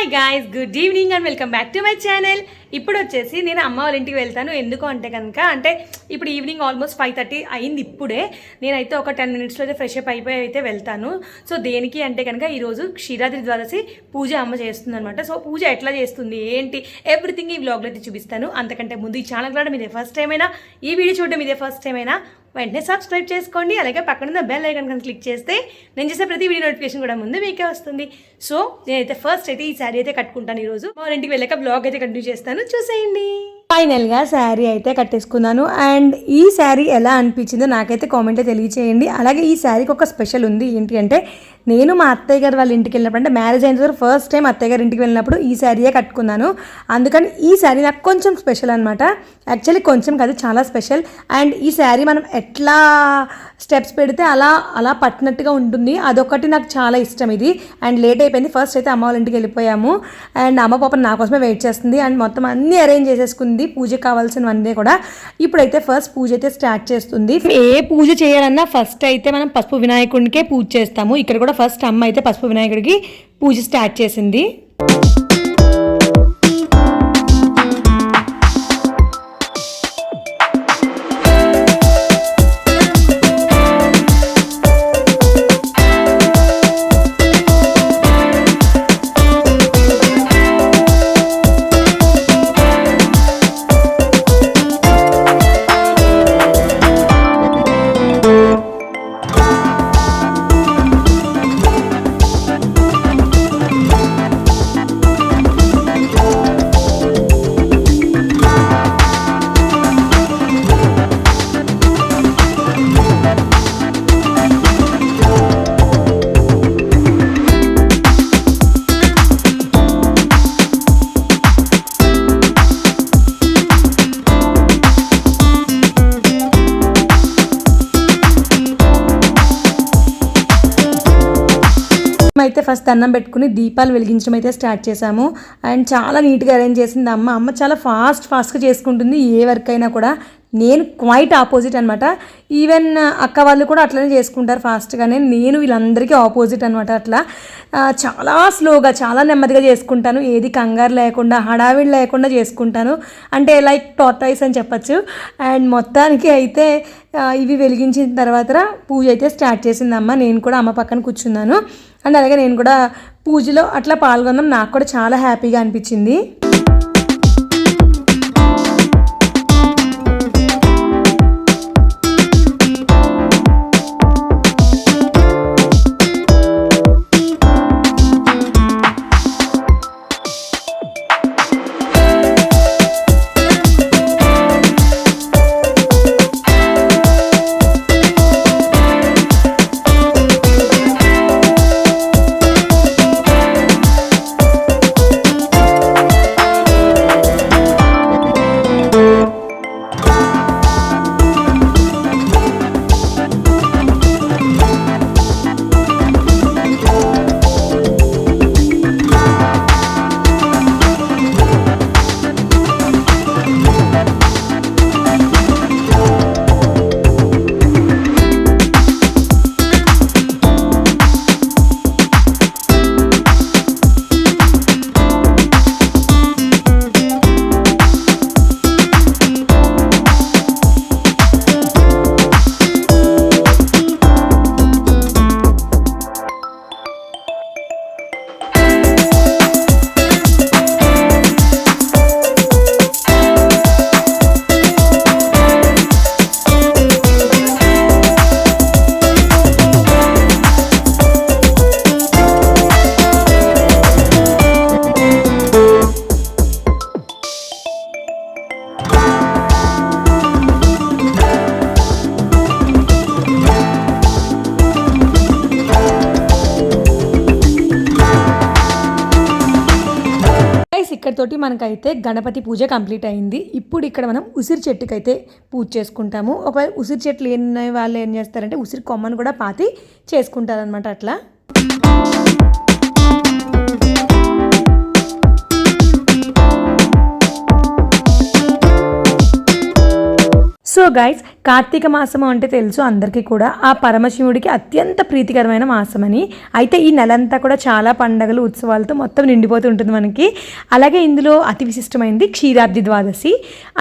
Hi guys good evening and welcome back to my channel ఇప్పుడు వచ్చేసి నేను అమ్మ వాళ్ళ ఇంటికి వెళ్తాను. ఎందుకు అంటే కనుక అంటే ఇప్పుడు ఈవినింగ్ ఆల్మోస్ట్ ఫైవ్ థర్టీ అయింది ఇప్పుడే. నేనైతే ఒక టెన్ మినిట్స్లో అయితే ఫ్రెష్ అప్ అయిపోయి అయితే వెళ్తాను. సో దేనికి అంటే కనుక ఈరోజు క్షీరాద్రి ద్వాదశి పూజ అమ్మ చేస్తుంది అనమాట సో పూజ ఎట్లా చేస్తుంది ఏంటి ఎవ్రీథింగ్ ఈ వ్లాగ్లో అయితే చూపిస్తాను. అంతకంటే ముందు ఈ ఛానల్ రావడం మీదే ఫస్ట్ టైం అయినా ఈ వీడియో చూడడం ఇదే ఫస్ట్ టైం అయినా వెంటనే సబ్స్క్రైబ్ చేసుకోండి. అలాగే పక్కన బెల్ ఐకన్ కనుక క్లిక్ చేస్తే నేను చేసే ప్రతి వీడియో నోటిఫికేషన్ కూడా ముందు మీకే వస్తుంది. సో నేనైతే ఫస్ట్ అయితే ఈ శారీ అయితే కట్టుకుంటాను ఈరోజు. మా ఇంటికి వెళ్ళాక బ్లాగ్ అయితే కంటిన్యూ చేస్తాను. చూసేయండి. ఫైనల్గా శారీ అయితే కట్టేసుకున్నాను. అండ్ ఈ శారీ ఎలా అనిపించిందో నాకైతే కామెంట్లో తెలియచేయండి. అలాగే ఈ శారీకి ఒక స్పెషల్ ఉంది. ఏంటి అంటే నేను మా అత్తయ్య గారు వాళ్ళ ఇంటికి వెళ్ళినప్పుడు అంటే మ్యారేజ్ అయిన తర్వాత ఫస్ట్ టైం అత్తయ్య గారి ఇంటికి వెళ్ళినప్పుడు ఈ శారీయే కట్టుకున్నాను. అందుకని ఈ శారీ నాకు కొంచెం స్పెషల్ అనమాట యాక్చువల్లీ కొంచెం కాదు చాలా స్పెషల్ అండ్ ఈ శారీ మనం ఎట్లా స్టెప్స్ పెడితే అలా అలా పట్టినట్టుగా ఉంటుంది. అదొకటి నాకు చాలా ఇష్టం ఇది. అండ్ లేట్ అయిపోయింది. ఫస్ట్ అయితే అమ్మ వాళ్ళ ఇంటికి వెళ్ళిపోయాము. అండ్ అమ్మ పాప నా కోసమే వెయిట్ చేస్తుంది. అండ్ మొత్తం అన్నీ అరేంజ్ చేసేసుకుంది. పూజ కావాల్సినవన్నీ కూడా. ఇప్పుడైతే ఫస్ట్ పూజ అయితే స్టార్ట్ చేస్తుంది. ఏ పూజ చేయాలన్నా ఫస్ట్ అయితే మనం పసుపు వినాయకుడికే పూజ చేస్తాము. ఇక్కడ కూడా ఫస్ట్ అమ్మ అయితే పసుపు వినాయకుడికి పూజ స్టార్ట్ చేసింది. అయితే ఫస్ట్ అన్నం పెట్టుకుని దీపాలు వెలిగించడం అయితే స్టార్ట్ చేశాము. అండ్ చాలా నీట్గా అరేంజ్ చేసింది అమ్మ. అమ్మ చాలా ఫాస్ట్ ఫాస్ట్గా చేసుకుంటుంది. ఏ వర్క్ అయినా కూడా నేను క్వైట్ ఆపోజిట్ అనమాట ఈవెన్ అక్క వాళ్ళు కూడా అట్లనే చేసుకుంటారు ఫాస్ట్గానే. నేను వీళ్ళందరికీ ఆపోజిట్ అనమాట అట్లా. చాలా స్లోగా చాలా నెమ్మదిగా చేసుకుంటాను. ఏది కంగారు లేకుండా హడావిడి లేకుండా చేసుకుంటాను. అంటే లైక్ టార్టైస్ అని చెప్పచ్చు. అండ్ మొత్తానికి అయితే ఇవి వెలిగించిన తర్వాత పూజ అయితే స్టార్ట్ చేసిందమ్మ నేను కూడా అమ్మ పక్కన కూర్చున్నాను. అండ్ అలాగే నేను కూడా పూజలో అట్లా పాల్గొనడం నాకు కూడా చాలా హ్యాపీగా అనిపించింది. తోటి మనకైతే గణపతి పూజ కంప్లీట్ అయింది. ఇప్పుడు ఇక్కడ మనం ఉసిరి చెట్టుకైతే పూజ చేసుకుంటాము. ఒకవేళ ఉసిరి చెట్లు లేని వాళ్ళు ఏం చేస్తారంటే ఉసిరి కొమ్మను కూడా పాతి చేసుకుంటారనమాట అట్లా. గైస్ కార్తీక మాసము అంటే తెలుసు అందరికీ కూడా. ఆ పరమశివుడికి అత్యంత ప్రీతికరమైన మాసం అని అయితే ఈ నెలంతా కూడా చాలా పండగలు ఉత్సవాలతో మొత్తం నిండిపోతూ ఉంటుంది మనకి. అలాగే ఇందులో అతి విశిష్టమైనది క్షీరాబ్ది ద్వాదశి.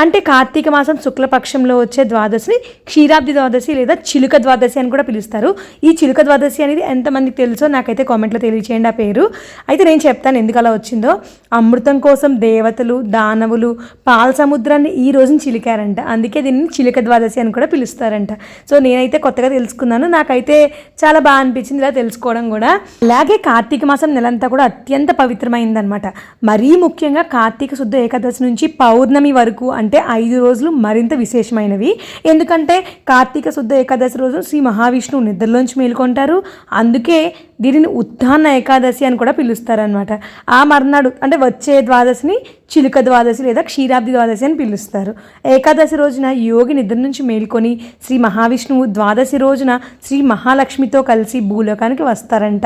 అంటే కార్తీక మాసం శుక్లపక్షంలో వచ్చే ద్వాదశిని క్షీరాబ్ది ద్వాదశి లేదా చిలుక ద్వాదశి అని కూడా పిలుస్తారు. ఈ చిలుక ద్వాదశి అనేది ఎంతమందికి తెలుసో నాకైతే కామెంట్లో తెలియచేయండి ఆ పేరు. అయితే నేను చెప్తాను ఎందుకు అలా వచ్చిందో. అమృతం కోసం దేవతలు దానవులు పాల సముద్రాన్ని ఈ రోజున చిలికారంట. అందుకే దీన్ని చిలుక ద్వాదశి అని కూడా పిలుస్తారంట. సో నేనైతే కొత్తగా తెలుసుకున్నాను. నాకైతే చాలా బాగా అనిపించింది ఇలా తెలుసుకోవడం కూడా. అలాగే కార్తీక మాసం నెలంతా కూడా అత్యంత పవిత్రమైందనమాట. మరీ ముఖ్యంగా కార్తీక శుద్ధ ఏకాదశి నుంచి పౌర్ణమి వరకు అంటే ఐదు రోజులు మరింత విశేషమైనవి. ఎందుకంటే కార్తీక శుద్ధ ఏకాదశి రోజు శ్రీ మహావిష్ణువు నిద్రలోంచి మేల్కొంటారు. అందుకే దీనిని ఉత్థాన ఏకాదశి అని కూడా పిలుస్తారనమాట ఆ మర్నాడు అంటే వచ్చే ద్వాదశిని చిలుక ద్వాదశి లేదా క్షీరాబ్ది ద్వాదశి అని పిలుస్తారు. ఏకాదశి రోజున యోగి నిద్ర నుంచి మేల్కొని శ్రీ మహావిష్ణువు ద్వాదశి రోజున శ్రీ మహాలక్ష్మితో కలిసి భూలోకానికి వస్తారంట.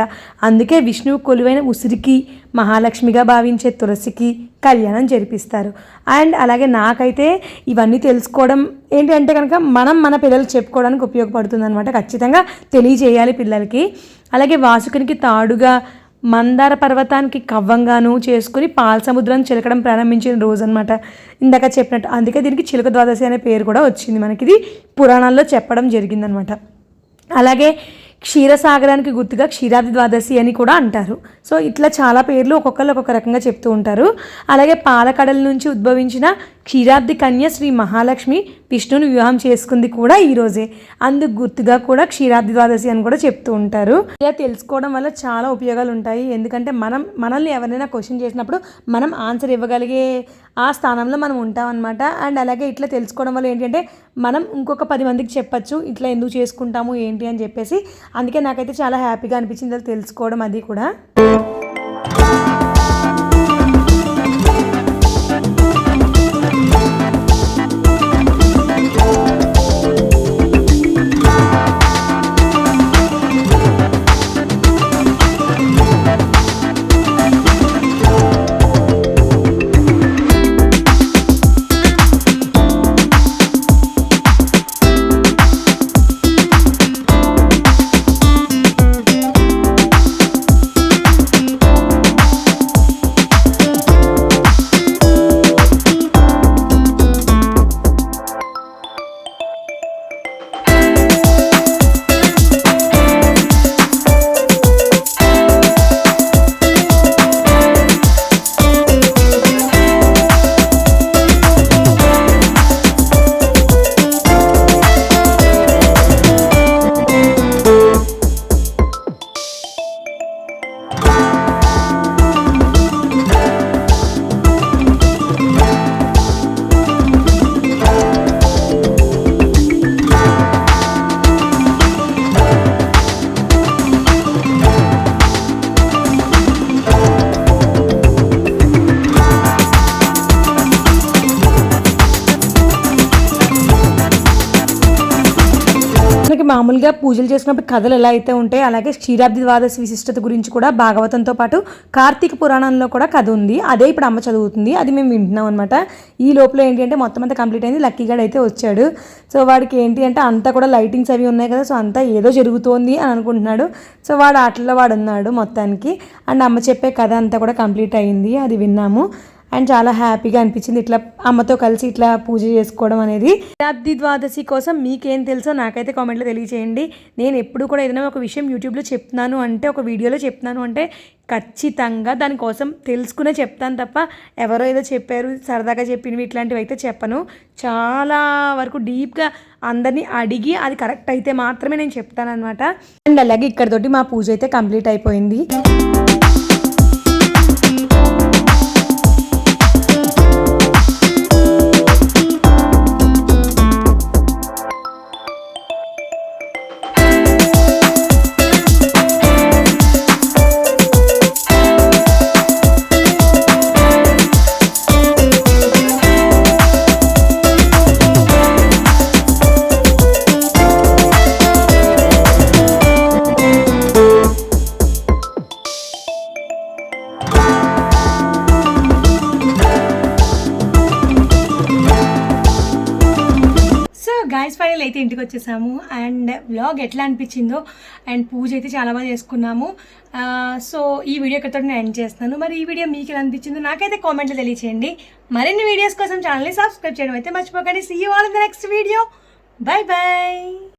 అందుకే విష్ణువు కొలువైన ఉసిరికి మహాలక్ష్మిగా భావించే తులసికి కళ్యాణం జరిపిస్తారు. అండ్ అలాగే నాకైతే ఇవన్నీ తెలుసుకోవడం ఏంటి అంటే కనుక మనం మన పిల్లలు చెప్పుకోవడానికి ఉపయోగపడుతుంది అనమాట ఖచ్చితంగా తెలియజేయాలి పిల్లలకి. అలాగే వాసుకునికి తాడుగా మందార పర్వతానికి కవ్వంగాను చేసుకుని పాల సముద్రం చిలకడం ప్రారంభించిన రోజు అనమాట ఇందాక చెప్పినట్టు అందుకే దీనికి చిలుక ద్వాదశి అనే పేరు కూడా వచ్చింది మనకి ఇది పురాణాల్లో చెప్పడం జరిగిందనమాట అలాగే క్షీరసాగరానికి గుర్తుగా క్షీరాది ద్వాదశి అని కూడా అంటారు. సో ఇట్లా చాలా పేర్లు ఒక్కొక్కరు ఒక్కొక్క రకంగా చెప్తూ ఉంటారు. అలాగే పాలకడల నుంచి ఉద్భవించిన క్షీరాబ్ది కన్య శ్రీ మహాలక్ష్మి విష్ణుని వివాహం చేసుకుంది కూడా ఈరోజే అందుకు గుర్తుగా కూడా క్షీరాబ్ది ద్వాదశి అని కూడా చెప్తూ ఉంటారు. ఇలా తెలుసుకోవడం వల్ల చాలా ఉపయోగాలు ఉంటాయి. ఎందుకంటే మనం మనల్ని ఎవరైనా క్వశ్చన్ చేసినప్పుడు మనం ఆన్సర్ ఇవ్వగలిగే ఆ స్థానంలో మనం ఉంటామన్నమాట అండ్ అలాగే ఇట్లా తెలుసుకోవడం వల్ల ఏంటంటే మనం ఇంకొక పది మందికి చెప్పచ్చు ఇట్లా ఎందుకు చేసుకుంటాము ఏంటి అని చెప్పేసి. అందుకే నాకైతే చాలా హ్యాపీగా అనిపించింది అది తెలుసుకోవడం అది కూడా. మనకి మామూలుగా పూజలు చేసినప్పుడు కథలు ఎలా అయితే ఉంటాయి అలాగే క్షీరాబ్ది ద్వాదశి విశిష్టత గురించి కూడా భాగవతంతో పాటు కార్తీక పురాణంలో కూడా కథ ఉంది. అదే ఇప్పుడు అమ్మ చదువుతుంది. అది మేము వింటున్నాం అనమాట ఈ లోపల ఏంటి అంటే మొత్తం అంతా కంప్లీట్ అయింది. లక్కీ గడ్ అయితే వచ్చాడు. సో వాడికి ఏంటి అంటే అంతా కూడా లైటింగ్స్ అవి ఉన్నాయి కదా. సో అంతా ఏదో జరుగుతోంది అని అనుకుంటున్నాడు. సో వాడు ఆటల్లో వాడు ఉన్నాడు మొత్తానికి. అండ్ అమ్మ చెప్పే కథ అంతా కూడా కంప్లీట్ అయింది. అది విన్నాము. అండ్ చాలా హ్యాపీగా అనిపించింది. ఇట్లా అమ్మతో కలిసి ఇట్లా పూజ చేసుకోవడం అనేది. శతాబ్ది ద్వాదశి కోసం మీకేం తెలుసో నాకైతే కామెంట్లో తెలియచేయండి. నేను ఎప్పుడు కూడా ఏదైనా ఒక విషయం యూట్యూబ్లో చెప్తున్నాను అంటే ఒక వీడియోలో చెప్తున్నాను అంటే ఖచ్చితంగా దానికోసం తెలుసుకునే చెప్తాను తప్ప ఎవరో ఏదో చెప్పారు సరదాగా చెప్పినవి ఇట్లాంటివి అయితే చెప్పను. చాలా వరకు డీప్గా అందరినీ అడిగి అది కరెక్ట్ అయితే మాత్రమే నేను చెప్తానమాట అండ్ అలాగే ఇక్కడతోటి మా పూజ అయితే కంప్లీట్ అయిపోయింది. ఫైనల్ అయితే ఇంటికి వచ్చేసాము. అండ్ వ్లాగ్ ఎట్లా అనిపించిందో అండ్ పూజ అయితే చాలా బాగా చేసుకున్నాము. సో ఈ వీడియో ఇక్కడితో నేను ఎండ్ చేస్తాను మరి ఈ వీడియో మీకు ఎలా అనిపించిందో నాకైతే కామెంట్లో తెలియచేయండి. మరిన్ని వీడియోస్ కోసం ఛానల్ని సబ్స్క్రైబ్ చేయడం అయితే మర్చిపోకండి. See you all in the next video bye bye